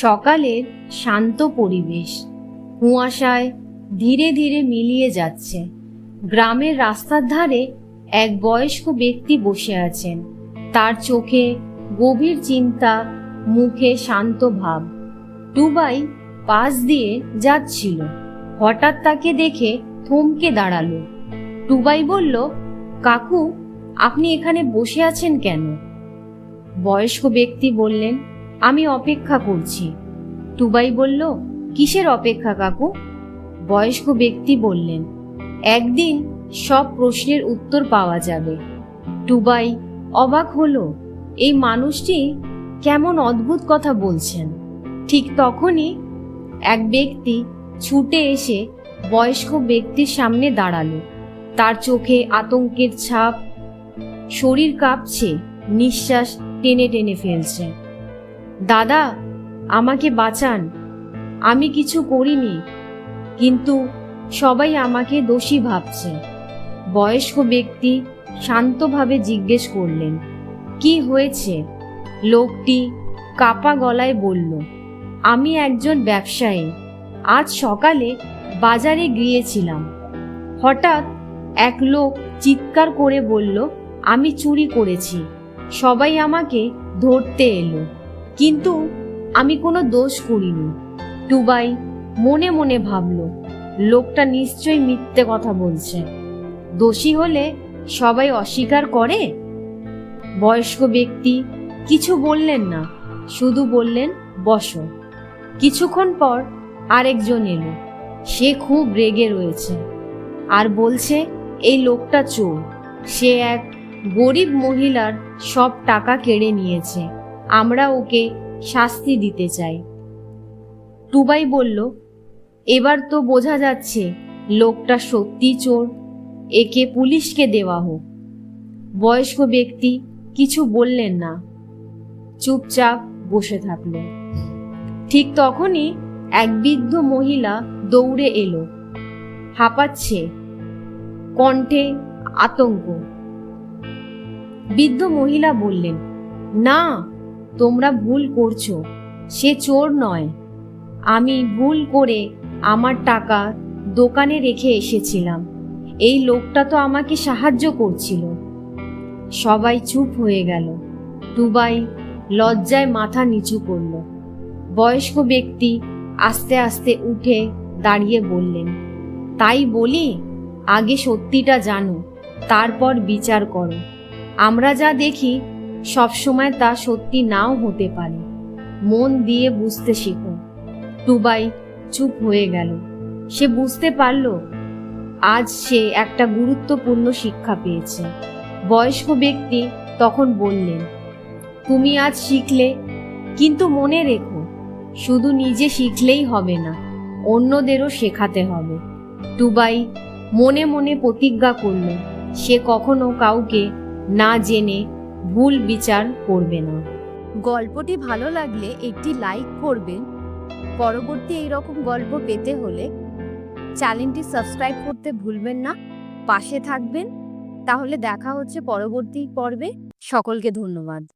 সকালের শান্ত পরিবেশ কুয়াশায় ধীরে ধীরে মিলিয়ে যাচ্ছে। গ্রামের রাস্তার ধারে এক বয়স্ক ব্যক্তি বসে আছেন। তার চোখে গভীর চিন্তা, মুখে শান্ত ভাব। টুবাই পাশ দিয়ে যাচ্ছিল। হঠাৎ তাকে দেখে থমকে দাঁড়াল। টুবাই বলল, কাকু, আপনি এখানে বসে আছেন কেন? বয়স্ক ব্যক্তি বললেন আমি অপেক্ষা করছি। টুবাই বলল, কিসের অপেক্ষা কাকু? বয়স্ক ব্যক্তি বললেন, একদিন সব প্রশ্নের উত্তর পাওয়া যাবে। টুবাই অবাক হলো, এই মানুষটি কেমন অদ্ভুত কথা বলছেন। ঠিক তখনই এক ব্যক্তি ছুটে এসে বয়স্ক ব্যক্তির সামনে দাঁড়াল। তার চোখে আতঙ্কের ছাপ, শরীর কাঁপছে, নিঃশ্বাস টেনে টেনে ফেলছে। দাদা, আমাকে বাঁচান। আমি কিছু করিনি, কিন্তু সবাই আমাকে দোষী ভাবছে। বয়স্ক ব্যক্তি শান্তভাবে জিজ্ঞেস করলেন, কি হয়েছে? লোকটি কাপা গলায় বলল, আমি একজন ব্যবসায়ী। আজ সকালে বাজারে গিয়েছিলাম। হঠাৎ এক লোক চিৎকার করে বলল, আমি চুরি করেছি। সবাই আমাকে ধরতে এলো। কিন্তু আমি কোনো দোষ করিনি। টুবাই মনে মনে ভাবল, লোকটা নিশ্চয়ই মিথ্যে কথা বলছে। দোষী হলে সবাই অস্বীকার করে? বয়স্ক ব্যক্তি কিছু বললেন না, শুধু বললেন, বসো। কিছুক্ষণ পর আরেকজন এলো, সে খুব রেগে রয়েছে। আর বলছে, এই লোকটা চোর, সে এক গরিব মহিলার সব টাকা কেড়ে নিয়েছে। আমরা ওকে শাস্তি দিতে চাই। টুবাই বলল, এবার তো বোঝা যাচ্ছে লোকটা সত্যি চোর। একে পুলিশকে দেওয়া হোক। বয়স্ক ব্যক্তি কিছু বললেন না। চুপচাপ বসে থাকলেন ঠিক তখনই এক বৃদ্ধ মহিলা দৌড়ে এলো। হাঁপাচ্ছে। কণ্ঠে আতঙ্ক। বৃদ্ধ মহিলা বললেন, না তোমরা ভুল করছ। সে চোর নয়। আমি ভুল করে আমার টাকা দোকানে রেখে এসেছিলাম। এই লোকটা তো আমাকে সাহায্য করছিল। সবাই চুপ হয়ে গেল। টুবাই লজ্জায় মাথা নিচু করল। বয়স্ক ব্যক্তি আস্তে আস্তে উঠে দাঁড়িয়ে বললেন, তাই বলি? আগে সত্যিটা জানো, তারপর বিচার করো। আমরা যা দেখি সবসময় তা সত্যি নাও হতে পারে। মন দিয়ে বুঝতে শেখো। টুবাই চুপ হয়ে গেল। সে বুঝতে পারল, আজ সে একটা গুরুত্বপূর্ণ শিক্ষা পেয়েছে। বয়স্ক ব্যক্তি তখন বললেন, তুমি আজ শিখলে, কিন্তু মনে রেখো, শুধু নিজে শিখলেই হবে না, অন্যদেরও শেখাতে হবে। টুবাই মনে মনে প্রতিজ্ঞা করল, সে কখনো কাউকে না জেনে ভুল বিচার করবে না। গল্পটি ভালো লাগলে একটি লাইক করবেন। পরবর্তী এইরকম গল্প পেতে হলে চ্যানেলটি সাবস্ক্রাইব করতে ভুলবেন না। পাশে থাকবেন। তাহলে দেখা হচ্ছে পরবর্তী পর্বে। সকলকে ধন্যবাদ।